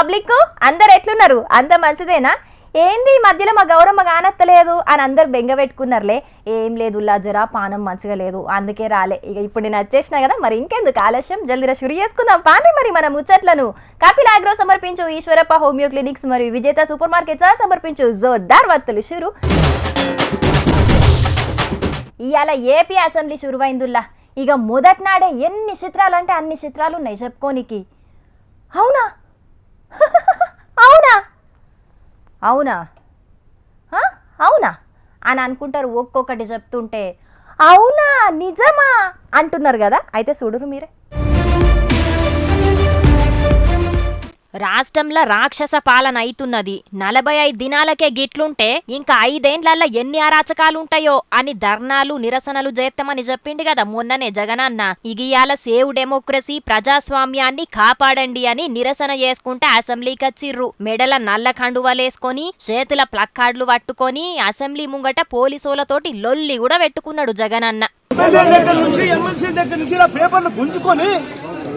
Public అందరు ఎట్లున్నారు? అంత మంచిదేనా? ఏంది ఈ మధ్యలో మా గౌరమ్మ కానత్తలేదు అని అందరు బెంగ పెట్టుకున్నారులే. ఏం లేదు జరా పానం మంచిగా లేదు. అందుకే రాలే. ఇక ఇప్పుడు నేను వచ్చేసిన కదా మరి ఇంకెందుకు ఆలస్యం? జల్దిరా షురు చేసుకుందాం. పాండి మరి మన ముచ్చట్లను. కపిల్ ఆగ్రో సమర్పించు ఈశ్వరప్ప హోమియో క్లినిక్స్ మరియు విజేత సూపర్ మార్కెట్స్ సమర్పించు. జోర్దార్ వార్తలు షురు. ఇవాళ ఏపీ అసెంబ్లీ షురువైందుల్లా. ఇక మొదటి నాడే ఎన్ని చిత్రాలు అంటే అన్ని చిత్రాలు ఉన్నాయి చెప్పుకోనికి. అవునా? అవునా? అవునా? అవునా? అని అనుకుంటారు ఒక్కొక్కటి చెప్తుంటే అవునా? నిజమా? అంటున్నారు కదా? అయితే చూడరు మీరే. రాష్ట్రంలో రాక్షస పాలన అయితున్నది. నలభై ఐదు దినాలకే గిట్లుంటే ఇంకా ఐదేండ్లల్లో ఎన్ని అరాచకాలుంటాయో అని ధర్నాలు నిరసనలు చేస్తామని చెప్పిండు కదా మొన్ననే జగనన్న. ఇగియాల సేవ్ డెమోక్రసీ ప్రజాస్వామ్యాన్ని కాపాడండి అని నిరసన చేసుకుంటే అసెంబ్లీకి వచ్చిర్రు. మెడల నల్ల కండువలేసుకొని చేతుల ప్లక్కార్డులు పట్టుకొని అసెంబ్లీ ముంగట పోలీసులతోటి లొల్లి కూడా పెట్టుకున్నాడు జగనన్న. దగ్గర నుంచి ఎమ్మెల్సీ దగ్గర నుంచి పేపర్లు గుంజుకొని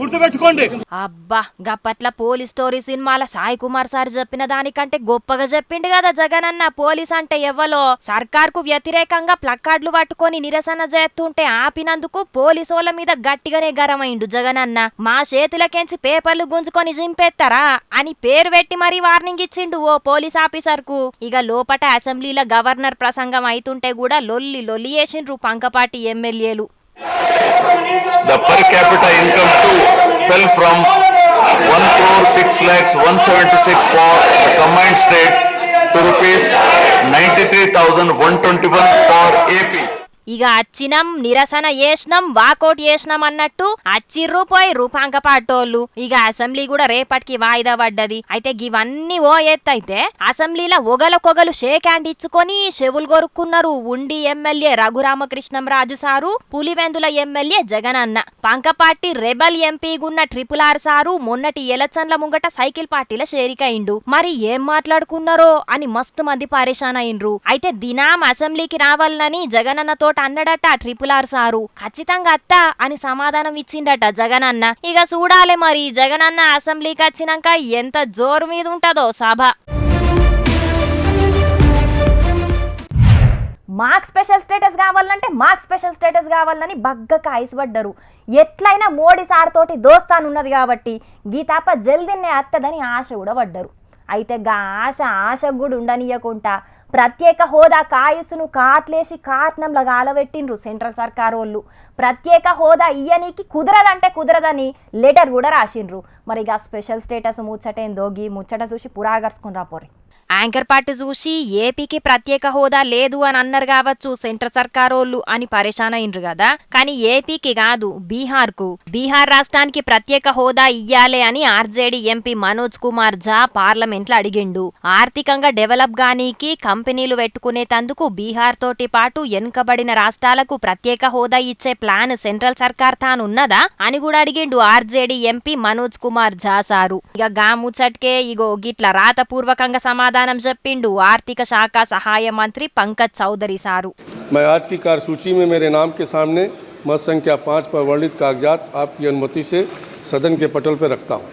గుర్తుపెట్టుకోండి. అబ్బా గప్పట్ల పోలీస్ స్టోరీ సినిమాల సాయి కుమార్ సార్ చెప్పిన దానికంటే గొప్పగా చెప్పిండు కదా జగన్ అన్న పోలీస్ అంటే ఎవ్వలో సర్కార్కు వ్యతిరేకంగా ప్లక్కార్డులు పట్టుకొని నిరసన చేస్తుంటే ఆపినందుకు పోలీసోళ్ళ మీద గట్టిగానే గరమైండు జగన్ అన్న మా చేతులకెంచి పేపర్లు గుంజుకొని జింపేస్తారా అని పేరు పెట్టి మరీ వార్నింగ్ ఇచ్చిండు ఓ పోలీస్ ఆఫీసర్కు ఇక లోపట అసెంబ్లీలో గవర్నర్ ప్రసంగం అయితుంటే కూడా లొల్లి లొల్లి చేసిండ్రు పంకపాటి ఎమ్మెల్యేలు. The per capita income too fell from 1 crore 6 lakhs 176 for the combined state to rupees 93,121 for AP. ఇక అచ్చినం నిరసన చేసినాం వాకౌట్ చేసినాం అన్నట్టు అచ్చిర్రు పోయి రూపాంక పాటోళ్ళు ఇక అసెంబ్లీ కూడా రేపటికి వాయిదా పడ్డది. అయితే ఇవన్నీ ఓ ఎత్తైతే అసెంబ్లీలో ఒగలకొగలు షేక్ హ్యాండ్ ఇచ్చుకొని చెవులు కొరుక్కున్నారు ఉండి MLA Raghuramakrishnamraju sir Pulivendula MLA Jagananna. పంకపాటి రెబల్ ఎంపీగున్న ట్రిపుల్ ఆర్ సారు మొన్నటి ఎలక్షన్ల ముంగట సైకిల్ పార్టీల చేరికయిండు మరి ఏం మాట్లాడుకున్నారో అని మస్తు మంది పరేషాన్ అయిండ్రు. అయితే దినాం అసెంబ్లీకి రావాలని జగనన్నతో తోట అన్నడట ట్రిపుల్ ఆర్ సారు. ఖచ్చితంగా అత్త అని సమాధానం ఇచ్చిండట జగన్ అన్న ఇక చూడాలి మరి జగన్ అన్న అసెంబ్లీకి వచ్చినాక ఎంత జోరు మీద ఉంటుందో సభ. మాకు స్పెషల్ స్టేటస్ కావాలంటే మాకు స్పెషల్ స్టేటస్ కావాలని బగ్గక ఐసుపడ్డరు ఎట్లయినా మోడీ సార్ తోటి దోస్తానున్నది కాబట్టి గీ తప్ప జల్దిన్నే అత్తదని ఆశ కూడా పడ్డరు. అయితే గా ఆశ ఆశ కూడా ఉండనీయకుండా ప్రత్యేక హోదా కాయసును కాట్లేసి కాట్నంలో గాలబెట్టిండ్రు సెంట్రల్ సర్కార్ వాళ్ళు. ప్రత్యేక హోదా ఇయ్యనీకి కుదరదంటే కుదరదని లెటర్ కూడా రాసిండ్రు. మరి ఇక స్పెషల్ స్టేటస్ ముచ్చటేందో గీ ముచ్చట చూసి పురాగర్చుకుని రాపోరి యాంకర్ పార్టీ చూసి ఏపీకి ప్రత్యేక హోదా లేదు అని అన్నారు కావచ్చు సెంట్రల్ సర్కారోళ్ళు అని పరేషాన్ అయిండ్రు కదా. కానీ ఏపీకి కాదు బీహార్కు బీహార్ రాష్ట్రానికి ప్రత్యేక హోదా ఇయ్యాలే అని ఆర్జేడీ ఎంపీ మనోజ్ కుమార్ ఝా పార్లమెంట్లో అడిగిండు. ఆర్థికంగా డెవలప్ గానీకి కంపెనీలు పెట్టుకునే తందుకు బీహార్ తోటి పాటు వెనుకబడిన రాష్ట్రాలకు ప్రత్యేక హోదా ఇచ్చే ప్లాన్ సెంట్రల్ సర్కార్ తానున్నదా అని కూడా అడిగిండు RJD MP Manoj Kumar Jha sir. ఇక గా ముచ్చట్కే ఇగో గిట్ల రాతపూర్వకంగా సమాధానం చెప్పిండు ఆర్థిక శాఖ సహాయ మంత్రి పంకజ్ చౌదరి సారు मैं आज की कार्यसूची में मेरे नाम के सामने मत संख्या पाँच पर वर्णित कागजात आपकी अनुमति से सदन के पटल पर रखता हूँ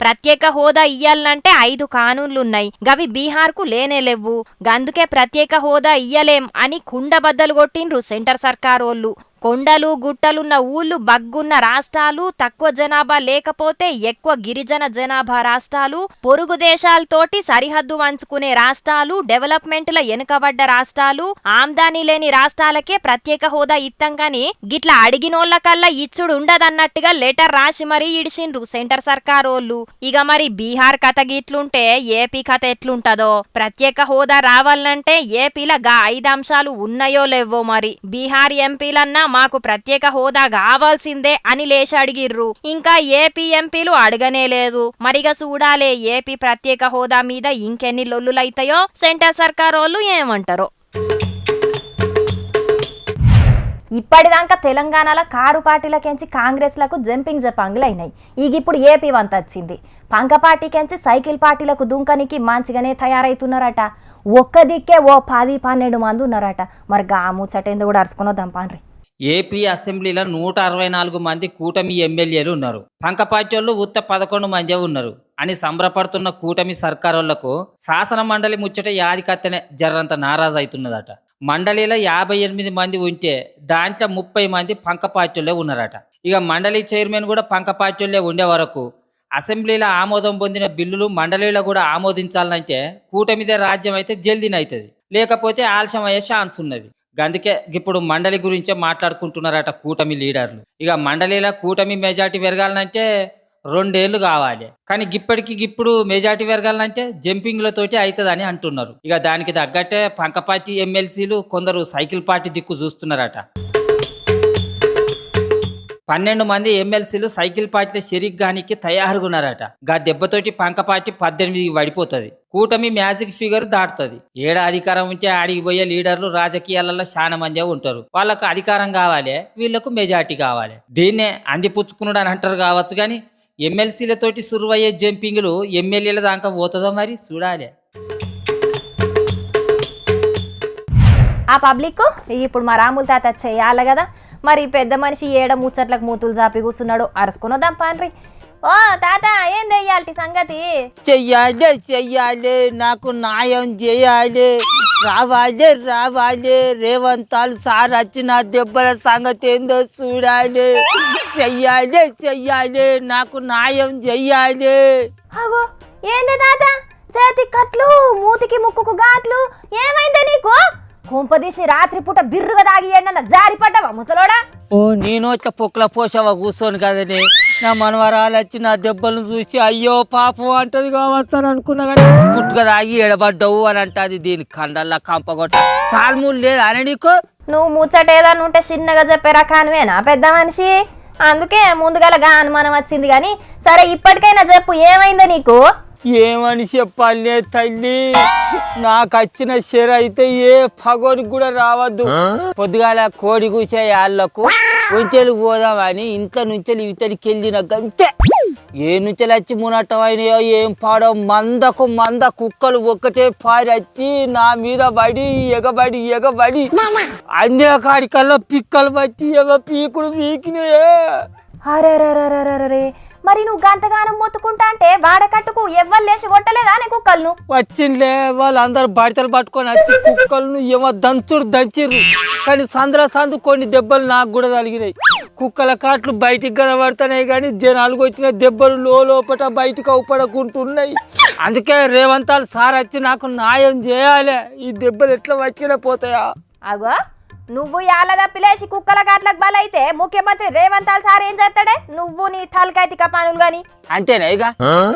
ప్రత్యేక హోదా ఇయ్యాలంటే ఐదు కానూన్లున్నాయి గవి బీహార్ కు లేనే లేవు గందుకే ప్రత్యేక హోదా ఇయ్యలేం అని కుండబద్దలు కొట్టిండ్రు సెంటర్ సర్కారోళ్ళు కొండలు గుట్టలున్న ఊళ్ళు బగ్గున్న రాష్ట్రాలు తక్కువ జనాభా లేకపోతే ఎక్కువ గిరిజన జనాభా రాష్ట్రాలు పొరుగు దేశాలతోటి సరిహద్దు వంచుకునే రాష్ట్రాలు డెవలప్మెంట్ల వెనుకబడ్డ రాష్ట్రాలు ఆమ్దానీ లేని రాష్ట్రాలకే ప్రత్యేక హోదా ఇత్తం కానీ గిట్లా అడిగినోళ్ళకల్లా ఇచ్చుడు ఉండదన్నట్టుగా లెటర్ రాసి మరీ ఇడిచిండ్రు సెంటర్ సర్కారోళ్ళు. ఇక మరి బీహార్ కథ గిట్లుంటే ఏపీ కథ ఎట్లుంటదో? ప్రత్యేక హోదా రావాలంటే ఏపీల గా ఐదు అంశాలు ఉన్నాయో లేవో మరి? బీహార్ ఎంపీలన్నా మాకు ప్రత్యేక హోదా కావాల్సిందే అని లేచి అడిగిర్రు. ఇంకా ఏపీ ఎంపీలు అడగనే లేదు. మరిగ చూడాలే ఏపీ ప్రత్యేక హోదా మీద ఇంకెన్ని లొల్లులైతాయో సెంటర్ సర్కారోళ్ళు ఏమంటారో. ఇప్పటిదాకా తెలంగాణలో కారు పార్టీలకెంచి కాంగ్రెస్లకు జంపింగ్ జపాంగులైనాయి. అయినాయి ఈగ ఇప్పుడు ఏపీ వంత వచ్చింది. పంక పార్టీకెంచి సైకిల్ పార్టీలకు దుంకనికి మంచిగానే తయారైతున్నారట. ఒక్క దిక్కే ఓ పది పన్నెండు మంది ఉన్నారట. మరి గా ముచ్చటేందో కూడా అరుచుకుని వద్దాం ఏపీ అసెంబ్లీలో నూట అరవై నాలుగు మంది కూటమి ఎమ్మెల్యేలు ఉన్నారు. పంకపాటి వాళ్ళు ఉత్త పదకొండు మందే ఉన్నారు. అని సంబరపడుతున్న కూటమి సర్కారోళ్ళకు శాసన మండలి ముచ్చట యాదికత్తనే జర్రంత నారాజు అవుతున్నదట. మండలిలో యాభై ఎనిమిది మంది ఉంటే దాంట్లో ముప్పై మంది పంకపార్టీలే ఉన్నారట. ఇక మండలి చైర్మన్ కూడా పంకపార్టీలే ఉండే వరకు అసెంబ్లీలో ఆమోదం పొందిన బిల్లులు మండలిలో కూడా ఆమోదించాలంటే కూటమిదే రాజ్యం అయితే జల్దీనవుతుంది లేకపోతే ఆలస్యం అయ్యే ఛాన్స్ ఉన్నది. అందుకే ఇప్పుడు మండలి గురించే మాట్లాడుకుంటున్నారట కూటమి లీడర్లు. ఇక మండలిలో కూటమి మెజార్టీ పెరగాలంటే రెండేళ్ళు కావాలి. కానీ ఇప్పటికి ఇప్పుడు మెజార్టీ పెరగాలంటే జంపింగ్లతోటి అవుతుందని అంటున్నారు. ఇక దానికి తగ్గట్టే పంకపార్టీ ఎమ్మెల్సీలు కొందరు సైకిల్ పార్టీ దిక్కు చూస్తున్నారట. పన్నెండు మంది ఎమ్మెల్సీలు సైకిల్ పార్టీల షెరీక్ గానికి తయారుగా ఉన్నారట గా దెబ్బతోటి పంక పార్టీ పద్దెనిమిదికి పడిపోతుంది. కూటమి మ్యాజిక్ ఫిగర్ దాటుతుంది. ఏడ అధికారం ఉంటే ఆడిగిపోయే లీడర్లు రాజకీయాలలో చాలా మందే ఉంటారు. వాళ్ళకు అధికారం కావాలి వీళ్ళకు మెజార్టీ కావాలి. దీన్నే అందిపుచ్చుకున్నాడు అని అంటారు కావచ్చు కానీ ఎమ్మెల్సీలతోటి సురువయ్యే జంపింగ్లు ఎమ్మెల్యేల దాకా పోతుందో మరి చూడాలి. ఆ పబ్లిక్ ఇప్పుడు మా రాముల తాత చేయాలి కదా. మరి పెద్ద మనిషి ఏడ ముచ్చట్లకు మూతులు జాపి కూర్చున్నాడు అరుసుకునొద్దాం పాన్రి. ఓ తాత ఏం తెయ్యాలి సంగతి? చెయ్యాలి చెయ్యాలి నాకు న్యాయం చేయాలి. రావాలి రావాలి. రేవంతాలు సార్ వచ్చిన దెబ్బల సంగతి ఏందో చూడాలి. చెయ్యాలి చెయ్యాలి. నాకు న్యాయం చెయ్యాలి. అగో ఏంది తాత? చేతి కట్లు మూతికి ముక్కుకు గాట్లు. ఏమైందే నీకు? కుంపదీసి రాత్రిపూట బిర్రుగా తాగి జారి పడ్డావా ముసలోడా? ఓ నేను వచ్చి పొక్కల పోసావా కూర్చోను కదనే. నా మనవరాలు వచ్చి నా దెబ్బలను చూసి అయ్యో పాపం అంటది కావస్తాను అనుకున్నా కానీ పుట్టుగా తాగి ఎడబడ్డవు అని అంటది దీని కండల్లా కంపగొట్ట సాల్మూలు లేదు అని నీకు? నువ్వు ముచ్చట ఏదన్నా ఉంటే చిన్నగా చెప్పే రకానివేనా పెద్ద మనిషి? అందుకే ముందుగలగా అనుమానం వచ్చింది కానీ సరే ఇప్పటికైనా చెప్పు ఏమైందో నీకు? ఏమని చెప్పాలే తల్లి? నాకు వచ్చిన శర అయితే ఏ పగోనికి కూడా రావద్దు. పొద్దుగాల కోడి కూసే వాళ్ళకు ఒంటెలు పోదామని ఇంట్లో నుంచి ఇతలికి వెళ్ళిన గంతే. ఏ నుంచి వచ్చి మునట్టం అయినాయో ఏం పాడో మందకు మంద కుక్కలు ఒక్కటే పారి వచ్చి నా మీద పడి ఎగబడి ఎగబడి అందిన కాడికల్లా పిక్కలు పట్టి ఎగ పీకుడు పీకినాయే. అరే మరి నువ్వు గంతగానం మొత్తుకుంటా అంటే వాడకట్టుకు ఎవ్వరు లేచి కొట్టలేదా నీ కుక్కలను? వచ్చిందిలే వాళ్ళందరూ బడితలు పట్టుకొని వచ్చి కుక్కలను ఏమో దంచుడు దంచిర్రు. కానీ సందుల సందు కొన్ని దెబ్బలు నాకు కూడా తగిలినాయి. కుక్కల కాట్లు బయటికి కనబడుతున్నాయి కానీ జనాలకు వచ్చిన దెబ్బలు లోపట బయటకు అవుపడకుంటున్నాయి. అందుకే రేవంతాలు సార్ వచ్చి నాకు న్యాయం చేయాలి. ఈ దెబ్బలు ఎట్లా వచ్చినా పోతాయా? అగో నువ్వు యాల తప్పిలేసి కుక్కల కాట్లకు బలైతే ముఖ్యమంత్రి రేవంత్ సార్ ఏం చేస్తాడే? నువ్వు నీ తలకైతిక పనులు గాని. అంతేనా ఇక?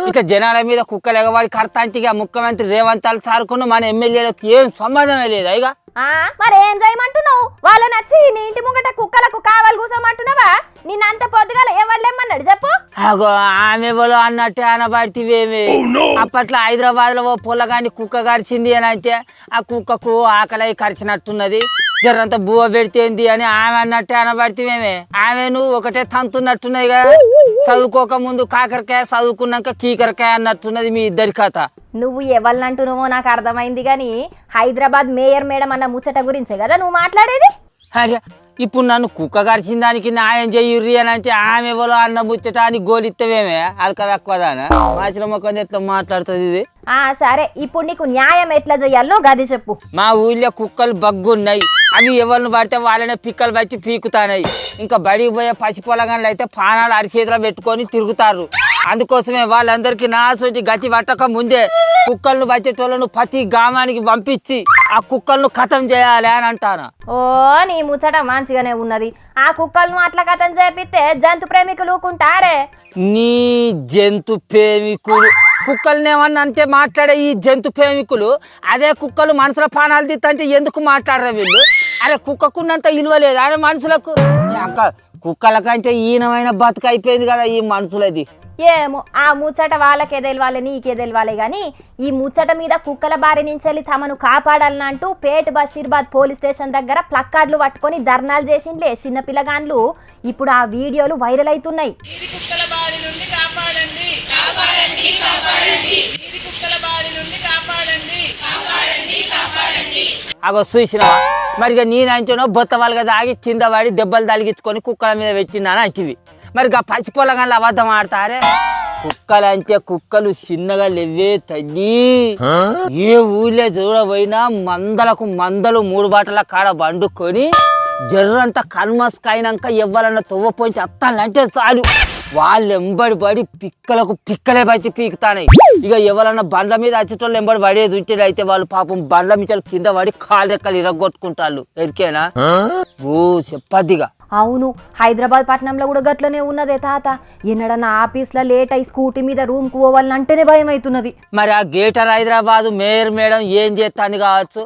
ఇట్లా జనాల మీద కుక్కలు ఎగవాడి కడతాంటే ఇక ముఖ్యమంత్రి రేవంతాలు సార్కును మన ఎమ్మెల్యేలకు ఏం సంబంధమే లేదా ఇక? ఆ? మరి ఏం చేయమంటున్నావు? వాళ్ళు నచ్చి నీ ఇంటి ముంగట కుక్కలకు కావాలి కూసోమంటున్నావా? నిన్నంత పొద్దుగాల ఎవరు చెప్పు. అగో ఆమె ఎవరో అన్నట్టే అనబడితేవేమి? అప్పట్లో హైదరాబాద్లో ఓ పొల్లగాని కుక్క కరిచింది అని అంటే ఆ కుక్కకు ఆకలి కరిచినట్టున్నది. జరంత బువ్వ పెడితేంది అని ఆమె అన్నట్టే అనబడితేవేమే ఆమె నువ్వు ఒకటే తంతున్నట్టున్నది కదా. చదువుకోక ముందు కాకరకాయ చదువుకున్నాక కీకరకాయ అన్నట్టున్నది మీ ఇద్దరి కథ. నువ్వు ఎవరినంటున్నావో నాకు అర్థమైంది కానీ హైదరాబాద్ మేయర్ మేడం అన్న ముచ్చట గురించే కదా నువ్వు మాట్లాడేది? అరే ఇప్పుడు నన్ను కుక్క కరిచిన దానికి న్యాయం చెయ్యుర్రి అని అంటే ఆమె ఎవరో అన్న ముచ్చట అని గోలిత్తవేమే అలక తక్కువదానా మాచిన మొక్కని ఎట్లా మాట్లాడుతుంది ఇది. ఆ సరే. ఇప్పుడు నీకు న్యాయం ఎట్లా చెయ్యాలో గది చెప్పు. మా ఊళ్ళో కుక్కలు బగ్గున్నాయి. అవి ఎవరిని పడితే వాళ్ళనే పిక్కలు బట్టి పీకుతానాయి ఇంకా బడికి పోయే పసి పొలగాళ్ళు అయితే పానాలు అరిచేతిలో పెట్టుకొని తిరుగుతారు. అందుకోసమే వాళ్ళందరికీ నాసోటి గతి పట్టక ముందే కుక్కలను పట్టేటోళ్ళను ప్రతి గ్రామానికి పంపించి ఆ కుక్కలను ఖతం చేయాలి అని అంటాను. ఓ నీ ముచ్చట మంచిగానే ఉన్నది. ఆ కుక్కలను అట్లా కథం చేపిస్తే జంతు ప్రేమికులు ఊకుంటారే? నీ జంతు ప్రేమికులు కుక్కల్ని ఏమన్నా అంటే మాట్లాడే ఈ జంతు ప్రేమికులు అదే కుక్కలు మనసుల పానాలు తీస్తంటే ఎందుకు మాట్లాడరా వీళ్ళు? అరే కుక్కకున్నంత విలువ లేదు? అరే మనుషులకు. అక్క కుక్కల కంటే ఈనమైన బతుకు అయిపోయింది కదా ఈ మనుషులది. ఏమో ఆ ముచ్చట వాళ్ళకే తెలియాలి నీకే తెలియాలి కానీ ఈ ముచ్చట మీద కుక్కల బారి నుంచి వెళ్ళి తమను కాపాడాలని అంటూ పేట్ బషీర్బాద్ పోలీస్ స్టేషన్ దగ్గర ప్లక్కార్డులు పట్టుకొని ధర్నాలు చేసిండ్లే చిన్న పిల్లగాండ్లు ఇప్పుడు ఆ వీడియోలు వైరల్ అవుతున్నాయి. వీధి కుక్కల బారి నుండి కాపాడండి కాపాడండి కాపాడండి అగో చూసినా మరి ఇక నేనంచనో బొత్త వాళ్ళగా దాగి కింద పడి దెబ్బలు తలిగించుకొని కుక్కల మీద పెట్టినాను అంటివి. మరి ఇక పచ్చి పొలగాళ్ళు అబద్ధం ఆడతారే? కుక్కలు అంటే కుక్కలు చిన్నగా లేవే తల్లి. ఏ ఊళ్ళో చూడబోయినా మందలకు మందలు మూడు బాటల కాడ వండుకొని జర్రంతా కన్మస్కైనాక ఇవ్వాలన్న తువ్వ పొంచి అత్తాలంటే చాలు. వాళ్ళు ఎంబడి పడి పిక్కలకు పిక్కలే బట్టి పీకుతానాయి. ఇక ఎవరన్నా బండ్ల మీద వచ్చేటోళ్ళు ఎంబడి పడేది ఉంటే అయితే వాళ్ళు పాపం బండ్ల మీద కింద పడి కాలు రెక్కలు ఇరగొట్టుకుంటారు ఎరికేనా? ఓ చెప్పద్దిగా. అవును హైదరాబాద్ పట్టణంలో కూడా గట్లనే ఉన్నదే తాత. ఎన్నడన్నా ఆఫీస్లో లేట్ అయి స్కూటీ మీద రూమ్కి పోవాలంటేనే భయం అవుతున్నది మరి ఆ గేటర్ హైదరాబాద్ మేయర్ మేడం ఏం చేస్తాను కావచ్చు?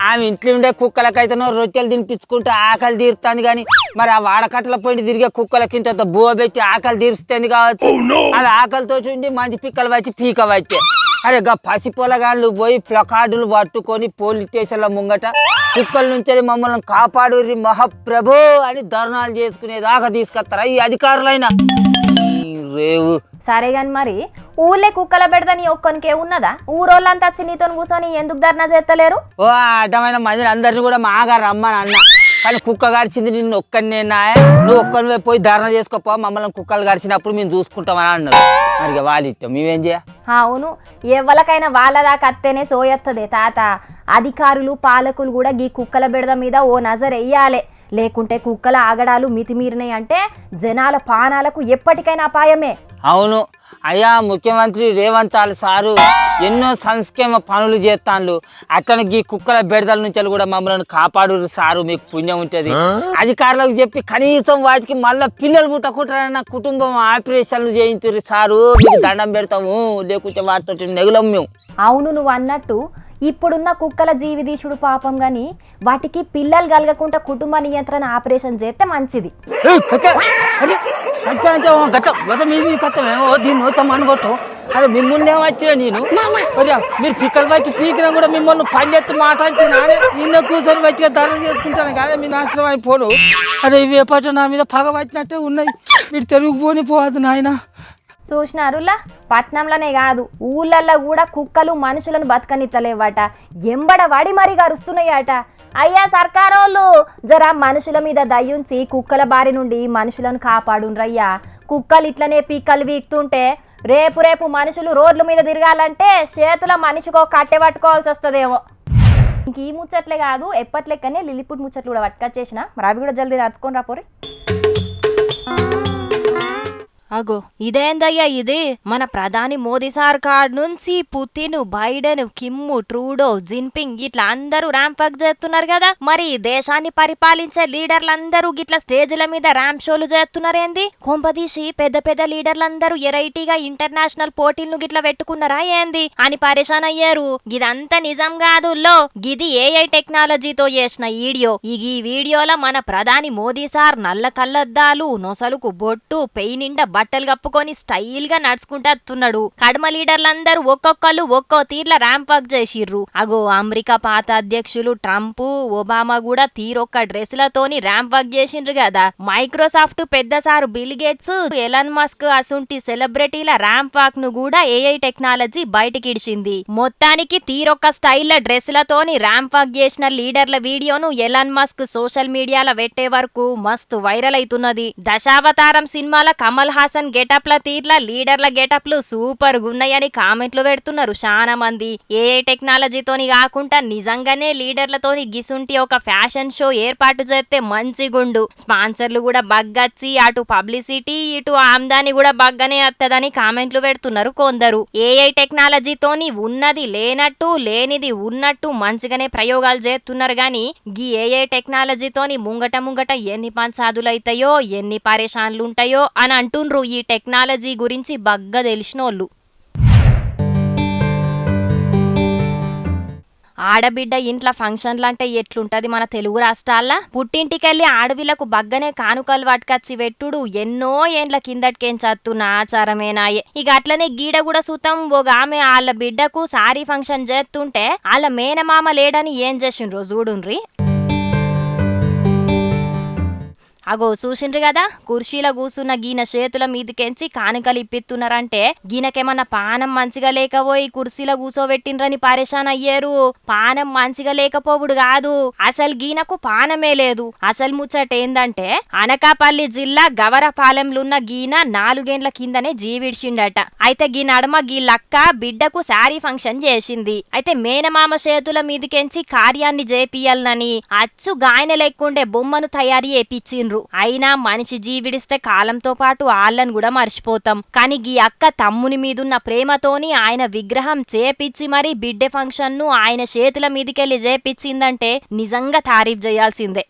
ఆమె ఇంట్లో ఉండే కుక్కలకైతేనో రొట్టెలు తినిపించుకుంటూ ఆకలి తీరుతాను కానీ మరి ఆ వాడకట్టల పోయి తిరిగే కుక్కలకి ఇంత బువ పెట్టి ఆకలి తీరుస్తుంది కావచ్చు? అది ఆకలితో ఉండి మంచి పిక్కలు వచ్చి పీక వచ్చే అరే గా పసి పొలగాళ్ళు పోయి ప్లకార్డులు పట్టుకొని పోలీస్ స్టేషన్ల ముంగట కుక్కల నుంచి మమ్మల్ని కాపాడు మహాప్రభు అని ధర్నాలు చేసుకునేదాకా తీసుకొస్తారా ఈ అధికారులైనా? రేవు. సరే కానీ మరి ఊళ్ళే కుక్కల పెడదని ఒక్కనికే ఉన్నదా? ఊరోళ్ళంతా వచ్చి నీతో కూర్చొని ఎందుకు ధర్నా చేస్తలేరు? ఓ అడ్డమైన మందిని అందరిని కూడా మాగా రమ్మని అన్న. కానీ కుక్క గడిచింది నిన్ను ఒక్కనే నువ్వు ఒక్కనివే పోయి ధర్నా చేసుకోపో మమ్మల్ని కుక్కలు గడిచినప్పుడు మేము చూసుకుంటామని అన్నారు మరి వాళ్ళు మేమేం చేయ అవును ఎవరికైనా వాళ్ళ దాకా అత్తేనే సోయత్తదే తాత. అధికారులు పాలకులు కూడా గీ కుక్కల బెడద మీద ఓ నజర్ వెయ్యాలే లేకుంటే కుక్కల ఆగడాలు మితిమీరినాయి అంటే జనాల పానాలకు ఎప్పటికైనా అపాయమే. అవును. అయ్యా ముఖ్యమంత్రి రేవంత్ రావు సారు ఎన్నో సంక్షేమ పనులు చేస్తాను అట్లనే ఈ కుక్కల బెడదల నుంచి కూడా మమ్మల్ని కాపాడు సారు మీకు పుణ్యం ఉంటుంది. అధికారులకు చెప్పి కనీసం వాటికి మళ్ళీ పిల్లలు పుట్టకుంటారన్న కుటుంబం ఆపరేషన్లు చేయించారు సారు. మీకు దండం పెడతాము లేకుంటే వాటితో నెగులం మేము. అవును నువ్వు అన్నట్టు ఇప్పుడున్న కుక్కల జీవిదీశుడు పాపం కానీ వాటికి పిల్లలు కలగకుండా కుటుంబ నియంత్రణ ఆపరేషన్ చేస్తే మంచిది. ఏయ్, కచ్చ! అరే, కచ్చ అంటే ఓ గచ్చ, మిమ్మల్ని ఏమొచ్చినా నేను? మీరు పిక్కలు బట్టి పీకినా కూడా మిమ్మల్ని పని మాట అంటే నానే నిన్న కూర్చొని బట్టి ధర చేసుకుంటాను కదా మీ నాశనం అయిపోను. అరే ఇవి ఎప్పటి నా మీద పగ పట్టినట్టే ఉన్నాయి. మీరు తెలుగుపోని పోవద్దు నాయన. చూసినారులా? పట్నంలోనే కాదు ఊళ్ళల్లో కూడా కుక్కలు మనుషులను బతకనిత్తలేవట ఎంబడ వడి మరీ గరుస్తున్నాయట. అయ్యా సర్కారోళ్ళు జర మనుషుల మీద దయ్యుంచి కుక్కల బారి నుండి మనుషులను కాపాడుండ్రయ్యా. కుక్కలు ఇట్లనే పీకలు వీక్తుంటే రేపు రేపు మనుషులు రోడ్ల మీద తిరగాలంటే చేతుల మనిషికో కట్టె పట్టుకోవాల్సి వస్తుందేమో ఇంక ఈ ముచ్చట్లే కాదు ఎప్పట్లెక్కనే లిలిపుట్ ముచ్చట్లు కూడా పట్టుకొచ్చేసిన. మరి అవి కూడా జల్దీ నడుచుకొని రాపోరి అగో ఇదేందయ్యా ఇది? మన ప్రధాని మోదీ సార్ కాడ్ నుంచి Putin Biden Kim Trudeau Jinping ఇట్లా అందరూ ర్యాంప్ వాక్ చేస్తున్నారు కదా? మరి దేశాన్ని పరిపాలించే లీడర్లందరూ గిట్ల స్టేజ్ల మీద ర్యాంప్ షోలు చేస్తున్నారేంది? కొంపదీసి పెద్ద పెద్ద లీడర్లందరూ ఎరైటీగా ఇంటర్నేషనల్ పోటీలను గిట్ల పెట్టుకున్నారా ఏంది? అని పరేషాన్ అయ్యారు. ఇదంతా నిజం కాదు లో. గిది ఏఐ టెక్నాలజీతో చేసిన వీడియో. ఈ వీడియోలో మన ప్రధాని మోదీ సార్ నల్ల కళ్ళద్దాలు నొసలుకు బొట్టు పెయినిండా బట్టలు కప్పుకొని స్టైల్గా నడుచుకుంటూ వస్తున్నాడు. కడమ లీడర్లందరూ ఒక్కొక్కరు ఒక్కో తీర్ల ర్యాంప్ వాక్ చేసిర్రు. అగో అమెరికా పాత అధ్యక్షులు ట్రంప్ ఒబామా కూడా తీరొక్క డ్రెస్లతోని ర్యాంప్ వాక్ చేసిండ్రు కదా. మైక్రోసాఫ్ట్ పెద్ద sir Bill Gates Elon Musk అసుంటి సెలబ్రిటీల ర్యాంప్ వాక్ను కూడా ఏఐ టెక్నాలజీ బయటకిడిచింది. మొత్తానికి తీరొక్క స్టైల్ల డ్రెస్లతోని ర్యాంప్ వాక్ చేసిన లీడర్ల వీడియోను ఎలన్ మస్క్ సోషల్ మీడియాలో పెట్టే వరకు మస్తు వైరల్ అవుతున్నది దశావతారం సినిమాల కమల్ హాసన్ గెటప్ల తీర్ల లీడర్ల గెటప్లు సూపర్ ఉన్నాయని కామెంట్లు పెడుతున్నారు చాలా మంది ఏఐ టెక్నాలజీతోని కాకుండా నిజంగానే లీడర్లతోని గిసుంటి ఒక ఫ్యాషన్ షో ఏర్పాటు చేస్తే మంచిగుండు స్పాన్సర్లు కూడా బగ్గచ్చి అటు పబ్లిసిటీ ఇటు ఆమ్దాని కూడా బగ్గనే వత్తదని కామెంట్లు పెడుతున్నారు కొందరు. ఏఐ టెక్నాలజీతోని ఉన్నది లేనట్టు లేనిది ఉన్నట్టు మంచిగానే ప్రయోగాలు చేస్తున్నారు గాని గీ ఏఐ టెక్నాలజీతోని ముంగట ముంగట ఎన్ని పంచాదులైతాయో ఎన్ని పరేషాన్లు ఉంటాయో అని అంటుండ్రు. ఈ టెక్నాలజీ గురించి బగ్గ తెలిసినోళ్ళు. ఆడబిడ్డ ఇంట్లో ఫంక్షన్లంటే ఎట్లుంటది మన తెలుగు రాష్ట్రాల్లో? పుట్టింటికెళ్ళి ఆడవిలకు బగ్గనే కానుకలు పట్టుకచ్చి పెట్టుడు ఎన్నో ఏండ్ల కిందటికేం చత్తున్న ఆచారమేనాయే ఇక అట్లనే గీడ కూడా సూతం ఒక ఆమె వాళ్ళ బిడ్డకు సారీ ఫంక్షన్ చేస్తుంటే వాళ్ళ మేనమామ లేడని ఏం చేసిండ్రో చూడుండ్రి? అగో చూసిండ్రు కదా? కుర్చీలో కూసున్న గీన చేతుల మీదకెంచి కానుకలు ఇప్పిస్తున్నారంటే గీనకేమన్నా పానం మంచిగా లేకపోయి కుర్చీలో కూసోబెట్టిండ్రని పరేషాన్ అయ్యారు. పానం మంచిగా లేకపోవుడు కాదు. అసలు గీనకు పానమే లేదు. అసలు ముచ్చట ఏందంటే అనకాపల్లి జిల్లా గవరపాలెంలున్న గీన నాలుగేండ్ల కిందనే జీవిడిచిండట అయితే గీ నడమ గీ లక్క బిడ్డకు శారీ ఫంక్షన్ చేసింది. అయితే మేనమామ చేతుల మీదకెంచి కార్యాన్ని చేపియాలని అచ్చు గాయన లేకుండే బొమ్మను తయారు చేపించిండ్రు అయినా మనిషి జీవిడిస్తే కాలంతో పాటు ఆళ్ళను కూడా మర్చిపోతాం. కానీ గీ అక్క తమ్ముని మీదున్న ప్రేమతోని ఆయన విగ్రహం చేపిచ్చి మరీ బిడ్డే ఫంక్షన్ను ఆయన చేతుల మీదకెళ్ళి చేపించిందంటే నిజంగా తారీఫ్ చేయాల్సిందే.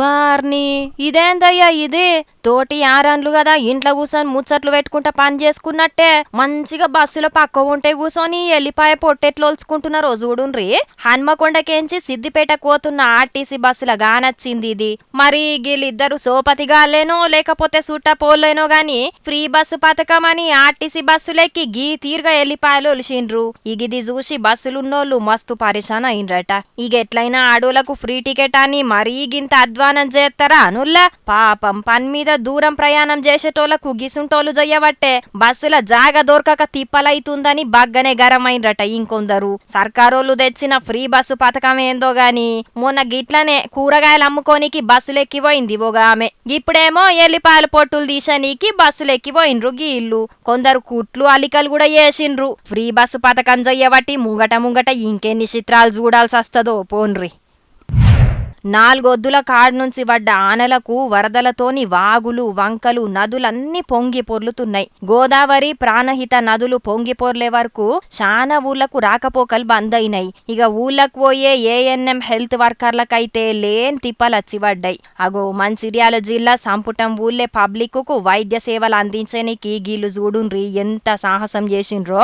వార్ని. ఇదేందయ్యా ఇది? తోటి ఆరన్లు కదా ఇంట్లో కూర్చొని ముచ్చట్లు పెట్టుకుంటా పని చేసుకున్నట్టే. మంచిగా బస్సులో పక్క ఉంటే కూర్చొని ఎల్లిపాయ పొట్టెట్లోల్చుకుంటున్నారో చూడుండ్రి. హన్మకొండకేంచి సిద్దిపేట పోతున్న ఆర్టీసీ బస్సుల గానొచ్చింది ఇది. మరి వీళ్ళిద్దరు సోపతిగాలేనో లేకపోతే సుట్టపోలేనో గాని ఫ్రీ బస్సు పథకం అని ఆర్టీసీ బస్సులెక్కి గీ తీరుగా ఎల్లిపాయలు ఒలిసిండ్రు ఇగిది చూసి బస్సులున్నోళ్ళు మస్తు పరిశాన్ అయిండ్రట. ఇక ఎట్లయినా ఆడోళ్ళకు ఫ్రీ టికెట్ అని మరీ గింత ప్రయాణం చేస్తారా అనుల్లా? పాపం పని మీద దూరం ప్రయాణం చేసేటోళ్ళకు గిసుంటోలు చెయ్యబట్టే బస్సుల జాగ దొరకక తిప్పలైతుందని బగ్గనే గరమైనరట ఇంకొందరు. సర్కారోళ్ళు తెచ్చిన ఫ్రీ బస్సు పథకం ఏందో గాని మొన్న గిట్లనే కూరగాయలు అమ్ముకోనికి బస్సులెక్కిపోయింది ఒక ఆమె ఇప్పుడేమో ఎల్లిపాయల పొట్టులు తీసనీకి బస్సులెక్కిపోయిండ్రు గీళ్ళు కొందరు కుట్లు అలికలు కూడా చేసిండ్రు ఫ్రీ బస్సు పథకం చెయ్యబట్టి ముంగట ముంగట ఇంకెన్ని చిత్రాలు చూడాల్సి వస్తుందో పోన్రి. నాలుగొద్దుల కాడ్నుంచి పడ్డ ఆనలకు వరదలతోని వాగులు వంకలు నదులన్నీ పొంగి పొర్లుతున్నాయి. గోదావరి ప్రాణహిత నదులు పొంగి పొర్లే వరకు చాలా ఊర్లకు రాకపోకలు బంద్ అయినాయి ఇక ఊళ్ళకు పోయే ఏఎన్ఎం హెల్త్ వర్కర్లకైతే లేని తిప్పలచ్చి పడ్డాయి అగో మంచిర్యాల జిల్లా సంపుటం ఊళ్ళే పబ్లిక్కు వైద్య సేవలు అందించడానికి గీళ్ళు చూడుండ్రి. ఎంత సాహసం చేసిండ్రో?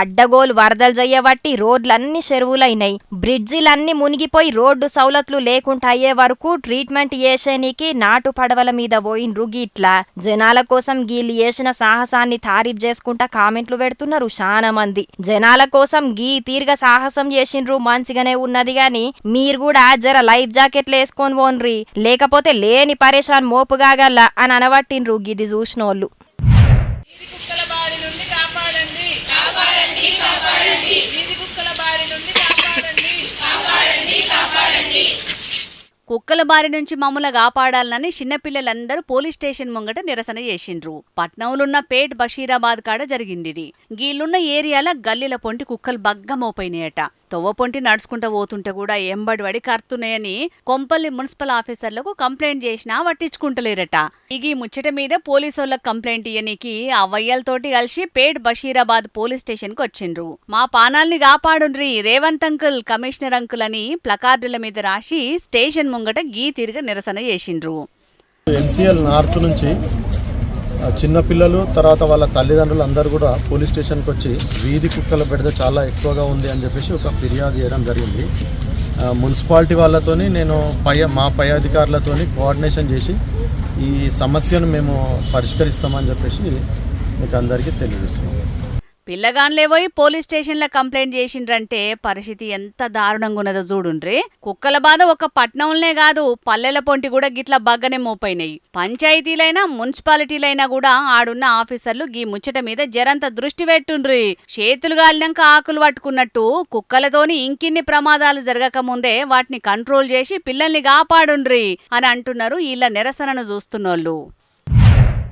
అడ్డగోలు వరదలు జయ్యబట్టి రోడ్లన్నీ చెరువులైనాయి బ్రిడ్జిలన్నీ మునిగిపోయి రోడ్డు సౌలతులు లేకుండా అయ్యే వరకు ట్రీట్మెంట్ చేసేనికి నాటు పడవల మీద పోయిన్రు గీట్లా. జనాల కోసం గీళ్ళు చేసిన సాహసాన్ని తారీఫ్ చేసుకుంటా కామెంట్లు పెడుతున్నారు చాలా మంది జనాల కోసం గీ తీర్గ సాహసం చేసిండ్రు మంచిగానే ఉన్నది గాని మీరు కూడా జర లైఫ్ జాకెట్లు వేసుకొని పోన్రి లేకపోతే లేని పరేషాన్ మోపుగాగల అని అనబట్టిండ్రు గిది చూసినోళ్ళు. వాళ్ళు కుక్కల బారి నుండి కాపాడండి కాపాడండి కాపాడండి వీధి కుక్కల బారి నుండి కాపాడండి. కాపాడండి కాపాడండి. కుక్కల బారి నుంచి మమ్మల్ని కాపాడాలని చిన్నపిల్లలందరూ పోలీస్ స్టేషన్ ముంగట నిరసన చేసిండ్రు. పట్నంలున్న పేట్ బషీరాబాద్ కాడ జరిగింది ఇది. గీళ్ళున్న ఏరియాల గల్లీల పొంటి కుక్కలు బగ్గ తొవ్వ పొంటి నడుచుకుంటూ పోతుంటే కూడా ఎంబడి పడి కర్తున్నాయని కొంపల్లి మున్సిపల్ ఆఫీసర్లకు కంప్లైంట్ చేసినా పట్టించుకుంటలేరట. ఇగి ముచ్చట మీద పోలీసోళ్ళకి కంప్లైంట్ ఇయ్యనికి ఆ వయ్యలతోటి కలిసి పేట్ బషీరాబాద్ పోలీస్ స్టేషన్కి వచ్చిండ్రు. మా పానాల్ని కాపాడుండ్రి రేవంత్ అంకుల్ కమిషనర్ అంకుల్ అని ప్లకార్డుల మీద రాసి స్టేషన్ ముంగట గీ తిరిగి నిరసన చేసిండ్రు. ఎన్సీఎల్ నార్త్ నుంచి చిన్నపిల్లలు తర్వాత వాళ్ళ తల్లిదండ్రులు అందరూ కూడా పోలీస్ స్టేషన్కి వచ్చి వీధి కుక్కల పెడితే చాలా ఎక్కువగా ఉంది అని చెప్పేసి ఒక ఫిర్యాదు చేయడం జరిగింది. మున్సిపాలిటీ వాళ్ళతోని నేను పై మా పై అధికారులతోని కోఆర్డినేషన్ చేసి ఈ సమస్యను మేము పరిష్కరిస్తామని చెప్పేసి మీకు అందరికీ తెలియజేస్తున్నాం. పిల్లగాన్లే పోయి పోలీస్ స్టేషన్లో కంప్లైంట్ చేసిండ్రంటే పరిస్థితి ఎంత దారుణంగా ఉన్నదో చూడుండ్రి. కుక్కల బాధ ఒక పట్నంలోనే కాదు పల్లెల పొంటి కూడా గిట్ల బగ్గనే మోపైనాయి. పంచాయతీలైనా మున్సిపాలిటీలైనా కూడా ఆడున్న ఆఫీసర్లు గీ ముచ్చట మీద జరంత దృష్టి పెట్టుండ్రి. చేతులు గాలినాక ఆకులు పట్టుకున్నట్టు కుక్కలతోని ఇంకిన్ని ప్రమాదాలు జరగక ముందే వాటిని కంట్రోల్ చేసి పిల్లల్ని కాపాడుండ్రి అని అంటున్నారు వీళ్ళ నిరసనను చూస్తున్నోళ్ళు.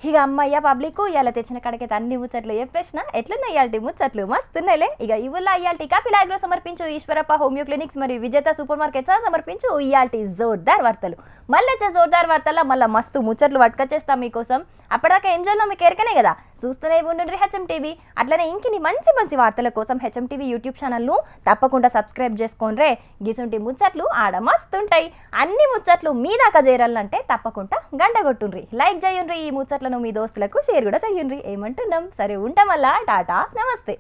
ఇక అమ్మయ్య పబ్లిక్ ఇవాళ తెచ్చిన కడకైతే అన్ని ముచ్చట్లు చెప్పేసిన ఎట్లున్నాయి ఇయాల్టీ ముచ్చట్లు? మస్తున్నాయిలే. ఇక ఇవుల్లో ఇయాల్టి కాపిలాగ్లో సమర్పించు ఈశ్వరప్ప హోమియో క్లినిక్స్ మరియు విజేత సూపర్ మార్కెట్స్ సమర్పించు ఇయాల్టీ జోర్దార్ వార్తలు. మళ్ళీ వచ్చే జోర్దార్ వార్తల్లో మళ్ళీ మస్తు ముచ్చట్లు పట్టుకొచ్చేస్తాం మీకోసం. అప్పటిదాకా ఎంజాయ్లో మీకు ఎరకనే కదా? చూస్తూనే ఉండండి హెచ్ఎం టీవీ అట్లనే ఇంకిని మంచి మంచి వార్తల కోసం హెచ్ఎం టీవీ యూట్యూబ్ ఛానల్ను తప్పకుండా సబ్స్క్రైబ్ చేసుకోండ్రే. గిసుంటి ముచ్చట్లు ఆడ మస్తుంటాయి. అన్ని ముచ్చట్లు మీ దాకా చేరాలంటే తప్పకుండా గండగొట్టుండ్రి లైక్ చేయండి ఈ ముచ్చట్లను మీ దోస్తులకు షేర్ కూడా చేయండి ఏమంటున్నాం? సరే ఉంటాం వల్ల టాటా. నమస్తే.